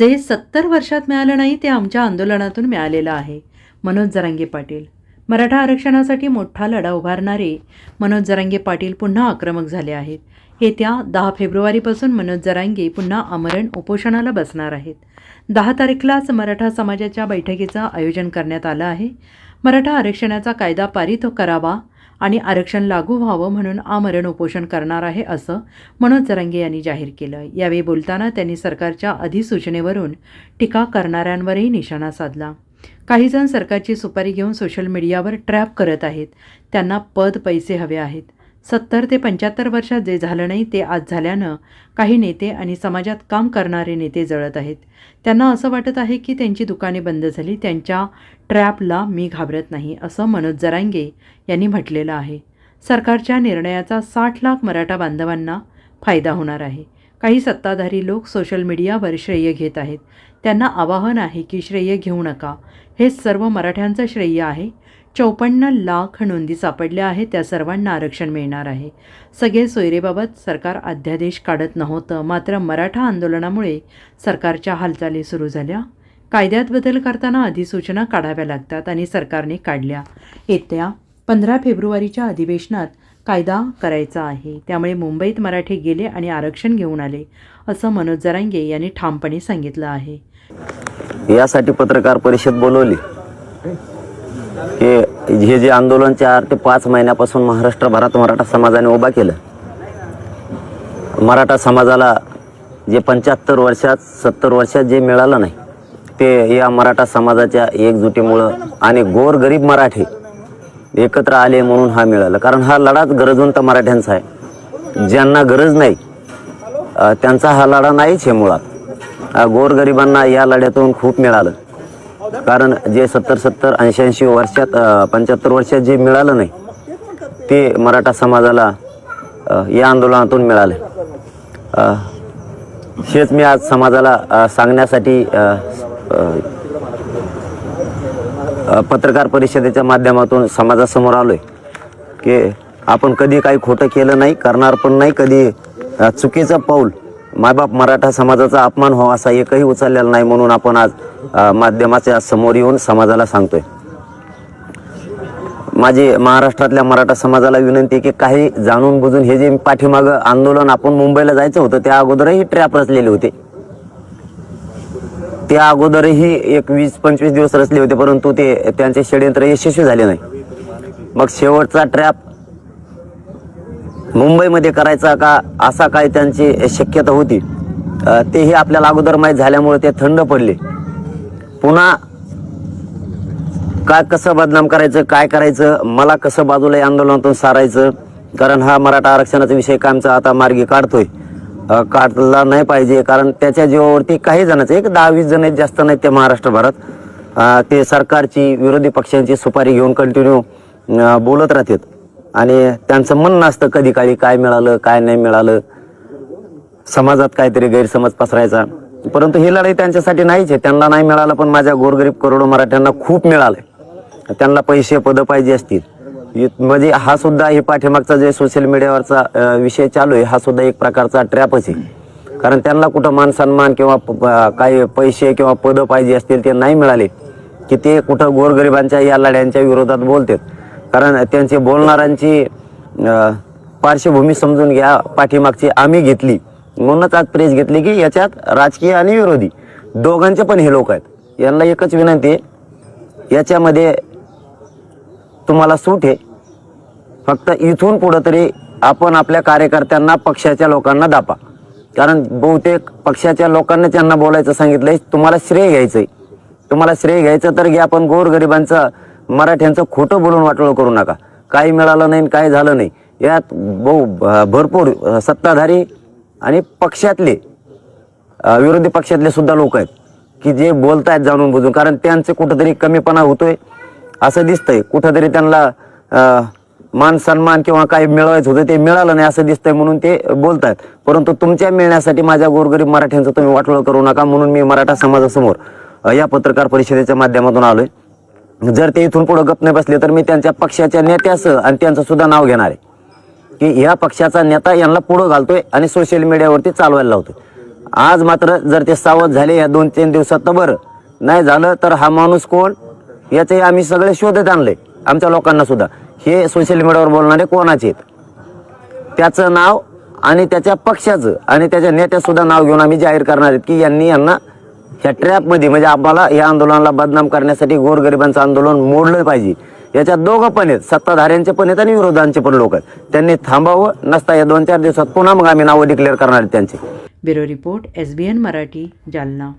जे सत्तर वर्षात मिळालं नाही ते आमच्या आंदोलनातून मिळालेलं आहे. मनोज जरांगे पाटील. मराठा आरक्षणासाठी मोठा लढा उभारणारे मनोज जरांगे पाटील पुन्हा आक्रमक झाले आहेत. येत्या दहा फेब्रुवारीपासून मनोज जरांगे पुन्हा आमरण उपोषणाला बसणार आहेत. दहा तारखेलाच मराठा समाजाच्या बैठकीचं आयोजन करण्यात आलं आहे. मराठा आरक्षणाचा कायदा पारित करावा आणि आरक्षण लागू व्हावं म्हणून आमरण उपोषण करणार आहे असं मनोज जरांगे यांनी जाहीर केलं. यावेळी बोलताना त्यांनी सरकारच्या अधिसूचनेवरून टीका करणाऱ्यांवरही निशाणा साधला. काहीजण सरकारची सुपारी घेऊन सोशल मीडियावर ट्रॅप करत आहेत. त्यांना पद पैसे हवे आहेत. सत्तर ते पंच्याहत्तर वर्षात जे झालं नाही ते आज झाल्यानं काही नेते आणि समाजात काम करणारे नेते जळत आहेत. त्यांना असं वाटत आहे की त्यांची दुकाने बंद झाली त्यांच्या ट्रॅपला मी घाबरत नाही असं मनोज जरांगे यांनी म्हटलेलं आहे. सरकारच्या निर्णयाचा साठ लाख मराठा बांधवांना फायदा होणार आहे. काही सत्ताधारी लोक सोशल मीडियावर श्रेय घेत आहेत. त्यांना आवाहन आहे की श्रेय घेऊ नका. हे सर्व मराठ्यांचं श्रेय आहे. चौपन्न लाख नोंदी सापडल्या आहेत त्या सर्वांना आरक्षण मिळणार आहे. सगळे सोयरेबाबत सरकार अध्यादेश काढत नव्हतं मात्र मराठा आंदोलनामुळे सरकारच्या हालचाली सुरू झाल्या. कायद्यात बदल करताना अधिसूचना काढाव्या लागतात आणि सरकारने काढल्या. येत्या पंधरा फेब्रुवारीच्या अधिवेशनात कायदा करायचा आहे. त्यामुळे मुंबईत मराठी गेले आणि आरक्षण घेऊन आले असं मनोज जरांगे यांनी ठामपणे सांगितलं आहे. यासाठी पत्रकार परिषद बोलवली. हे हे जे आंदोलन चार ते पाच महिन्यापासून महाराष्ट्रभरात मराठा समाजाने उभा केलं. मराठा समाजाला जे पंच्याहत्तर वर्षात सत्तर वर्षात जे मिळालं नाही ते या मराठा समाजाच्या एकजुटीमुळं आणि गोरगरीब मराठी एकत्र आले म्हणून हा मिळाला. कारण हा लढाच गरजवंत मराठ्यांचा आहे. ज्यांना गरज नाही त्यांचा हा लढा नाहीच आहे मुळात. गोरगरिबांना या लढ्यातून खूप मिळालं. कारण जे सत्तर सत्तर ऐंशी ऐंशी वर्षात पंच्याहत्तर वर्षात जे मिळालं नाही ते मराठा समाजाला या आंदोलनातून मिळाले. हेच मी आज समाजाला सांगण्यासाठी पत्रकार परिषदेच्या माध्यमातून समाजासमोर आलो आहे की आपण कधी काही खोटं केलं नाही करणार पण नाही कधी चुकीचं पाऊल मायबाप मराठा समाजाचा अपमान व्हावा असा एकही उचललेला नाही म्हणून आपण आज माध्यमाच्या समोर येऊन समाजाला सांगतोय. माझी महाराष्ट्रातल्या मराठा समाजाला विनंती आहे की काही जाणून बुजून हे जे पाठीमागं आंदोलन आपण मुंबईला जायचं होतं त्या अगोदरही ट्रॅप रचलेले होते. त्या अगोदरही एक वीस पंचवीस दिवस रचले होते परंतु ते त्यांचे षडयंत्र यशस्वी झाले नाही. मग शेवटचा ट्रॅप मुंबईमध्ये करायचा का असा काय त्यांची शक्यता होती तेही आपल्याला अगोदर माहीत झाल्यामुळे ते थंड पडले. पुन्हा काय कसं बदनाम करायचं काय करायचं मला कसं बाजूला आंदोलनातून सारायचं कारण हा मराठा आरक्षणाचा विषय कायमचा आता मार्गी काढतोय. काढला नाही पाहिजे कारण त्याच्या जीवावरती काही जणांचं एक दहा वीस जण आहेत जास्त नाहीत ते महाराष्ट्रभरात ते सरकारची विरोधी पक्षांची सुपारी घेऊन कंटिन्यू बोलत राहतात. आणि त्यांचं म्हणणं असतं कधी काळी काय मिळालं काय नाही मिळालं. समाजात काहीतरी गैरसमज पसरायचा. परंतु ही लढाई त्यांच्यासाठी नाहीच आहे. त्यांना नाही मिळालं पण माझ्या गोरगरीब करोडो मराठ्यांना खूप मिळालंय. त्यांना पैसे पदं पाहिजे असतील. म्हणजे हा सुद्धा हे पाठीमागचा जे सोशल मीडियावरचा विषय चालू आहे हा सुद्धा एक प्रकारचा ट्रॅपच आहे. कारण त्यांना कुठं मान सन्मान किंवा प- काही पैसे किंवा पदं पाहिजे असतील ते नाही मिळाले की ते कुठं गोरगरिबांच्या या लढ्यांच्या विरोधात बोलतात. कारण त्यांचे बोलणाऱ्यांची पार्श्वभूमी समजून घ्या पाठीमागची आम्ही घेतली. म्हणूनच आज प्रेस घेतली की याच्यात राजकीय आणि विरोधी. दोघांचे पण हे लोक आहेत. यांना एकच विनंती आहे. याच्यामध्ये तुम्हाला सूट आहे. फक्त इथून पुढं तरी आपण आपल्या कार्यकर्त्यांना पक्षाच्या लोकांना दापा. कारण बहुतेक पक्षाच्या लोकांना त्यांना बोलायचं सांगितलंय तुम्हाला श्रेय घ्यायचंय. तुम्हाला श्रेय घ्यायचं तर घ्या आपण गोरगरिबांचं मराठ्यांचं खोटं बोलून वाटोळं करू नका. काही मिळालं नाही काय झालं नाही. यात बहु भरपूर सत्ताधारी आणि पक्षातले विरोधी पक्षातले सुद्धा लोक आहेत की जे बोलत आहेत जाणून बुजून. कारण त्यांचे कुठंतरी कमीपणा होतोय असं दिसतंय. कुठंतरी त्यांना मान सन्मान किंवा काही मिळवायचं होतं ते मिळालं नाही असं दिसतंय म्हणून ते बोलतायत. परंतु तुमच्या मिळण्यासाठी माझ्या गोरगरीब मराठ्यांचं तुम्ही वाटोळं करू नका म्हणून मी मराठा समाजासमोर या पत्रकार परिषदेच्या माध्यमातून आलोय. जर ते इथून पुढे गप नाही बसले तर मी त्यांच्या पक्षाच्या नेत्यासह आणि त्यांचं सुद्धा नाव घेणार आहे. की ह्या पक्षाचा नेता यांना पुढं घालतोय आणि सोशल मीडियावरती चालवायला लावतोय. आज मात्र जर ते सावध झाले या दोन तीन दिवसात तर बरं नाही झालं तर हा माणूस कोण? याचे आम्ही सगळे शोधत आणले आमच्या लोकांना सुद्धा. हे सोशल मीडियावर बोलणारे कोणाचे आहेत? त्याचं नाव आणि त्याच्या पक्षाचं आणि त्याच्या नेत्यासुद्धा नाव घेऊन आम्ही जाहीर करणार आहेत की यांनी यांना ह्या ट्रॅपमध्ये म्हणजे आम्हाला या आंदोलनाला बदनाम करण्यासाठी गोरगरिबांचं आंदोलन मोडलं पाहिजे. याच्यात दोघं पण आहेत. सत्ताधाऱ्यांचे पण आहेत आणि विरोधांचे पण लोक आहेत. त्यांनी थांबावं नसता या दोन चार दिवसात पुन्हा मग आम्ही नावं डिक्लेअर करणार आहेत त्यांचे. Bureau report S B N Marathi Jalna.